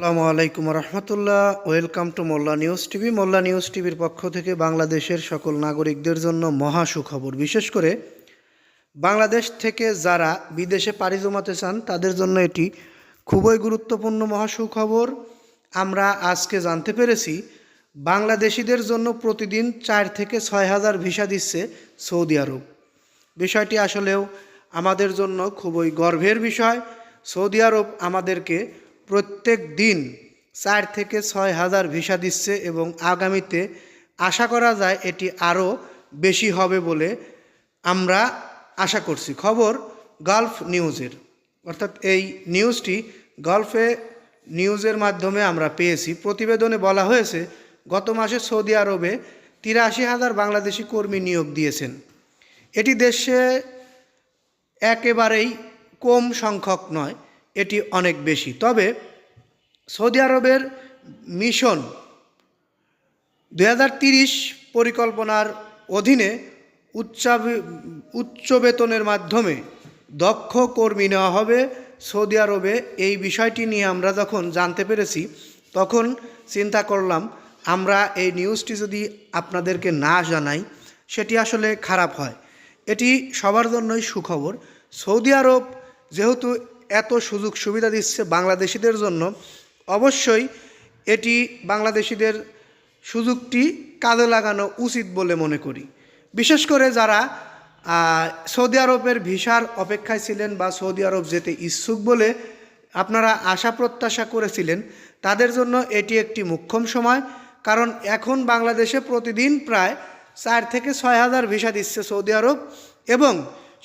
আসসালামু আলাইকুম রহমতুল্লাহ। Welcome to Molla news TV. Molla news টিভির পক্ষ থেকে বাংলাদেশের সকল নাগরিকদের জন্য মহা সুখবর। বিশেষ করে বাংলাদেশ থেকে যারা বিদেশে পাড়ি জমাতে চান, তাদের জন্য এটি খুবই গুরুত্বপূর্ণ মহা সুখবর। আমরা আজকে জানতে পেরেছি, বাংলাদেশিদের জন্য প্রতিদিন চার থেকে ছয় হাজার ভিসা দিচ্ছে সৌদি আরব। বিষয়টি আসলেও আমাদের জন্য খুবই গর্বের বিষয়। সৌদি আরব আমাদেরকে প্রত্যেক দিন চার থেকে ছয় হাজার ভিসা দিচ্ছে এবং আগামীতে আশা করা যায় এটি আরও বেশি হবে বলে আমরা আশা করছি। খবর গালফ নিউজের। অর্থাৎ এই নিউজটি গলফে নিউজের মাধ্যমে আমরা পেয়েছি। প্রতিবেদনে বলা হয়েছে, গত মাসে সৌদি আরবে তিরাশি হাজার বাংলাদেশি কর্মী নিয়োগ দিয়েছেন। এটি দেশে একেবারেই কম সংখ্যক নয় এটি অনেক বেশি। তবে সৌদি আরবের মিশন দুই পরিকল্পনার অধীনে উচ্চাবি- উচ্চ বেতনের মাধ্যমে দক্ষ কর্মী নেওয়া হবে। সৌদি আরবে এই বিষয়টি নিয়ে আমরা যখন জানতে পেরেছি, তখন চিন্তা করলাম, আমরা এই নিউজটি যদি আপনাদেরকে না জানাই, সেটি আসলে খারাপ হয়। এটি সবার জন্যই সুখবর। সৌদি আরব যেহেতু এত সুযোগ সুবিধা দিচ্ছে বাংলাদেশিদের জন্য, অবশ্যই এটি বাংলাদেশিদের সুযোগটি কাজে লাগানো উচিত বলে মনে করি। বিশেষ করে যারা সৌদি আরবের ভিসার অপেক্ষায় ছিলেন বা সৌদি আরব যেতে ইচ্ছুক বলে আপনারা আশা প্রত্যাশা করেছিলেন, তাদের জন্য এটি একটি মুখ্যম সময়, কারণ এখন বাংলাদেশে প্রতিদিন প্রায় চার থেকে ছয় হাজার ভিসা দিচ্ছে সৌদি আরব এবং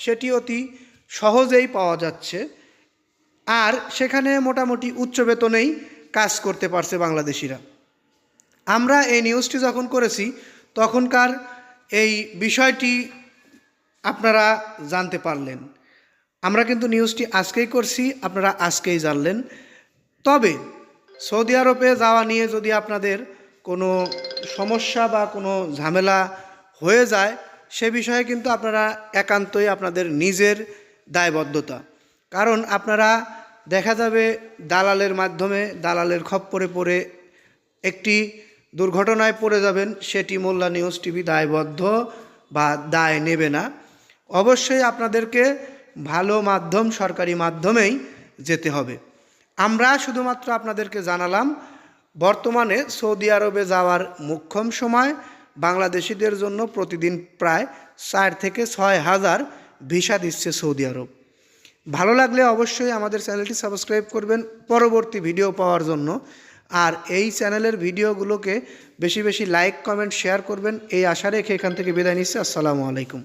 সেটি অতি সহজেই পাওয়া যাচ্ছে। আর সেখানে মোটামুটি উচ্চ বেতনেই কাজ করতে পারছে বাংলাদেশিরা। আমরা এই নিউজটি যখন করেছি, তখনকার এই বিষয়টি আপনারা জানতে পারলেন। আমরা কিন্তু নিউজটি আজকেই করছি, আপনারা আজকেই জানলেন। তবে সৌদি আরবে যাওয়া নিয়ে যদি আপনাদের কোনো সমস্যা বা কোনো ঝামেলা হয়ে যায়, সে বিষয়ে কিন্তু আপনারা একান্তই আপনাদের নিজের দায়বদ্ধতা। কারণ আপনারা দেখা যাবে দালালের মাধ্যমে দালালের খপ্পরে পড়ে একটি দুর্ঘটনায় পড়ে যাবেন, সেটি মোল্লা নিউজ টিভি দায়বদ্ধ বা দায় নেবে না। অবশ্যই আপনাদেরকে ভালো মাধ্যম, সরকারি মাধ্যমেই যেতে হবে। আমরা শুধুমাত্র আপনাদেরকে জানালাম, বর্তমানে সৌদি আরবে যাওয়ার মুখ্যম সময়, বাংলাদেশিদের জন্য প্রতিদিন প্রায় চার থেকে ছয় হাজার ভিসা দিচ্ছে সৌদি আরব। ভালো লাগলে অবশ্যই আমাদের চ্যানেলটি সাবস্ক্রাইব করবেন পরবর্তী ভিডিও পাওয়ার জন্য। আর এই চ্যানেলের ভিডিওগুলোকে বেশি বেশি লাইক, কমেন্ট, শেয়ার করবেন। এই আশা রেখে এখান থেকে বিদায় নিচ্ছি। আসসালামু আলাইকুম।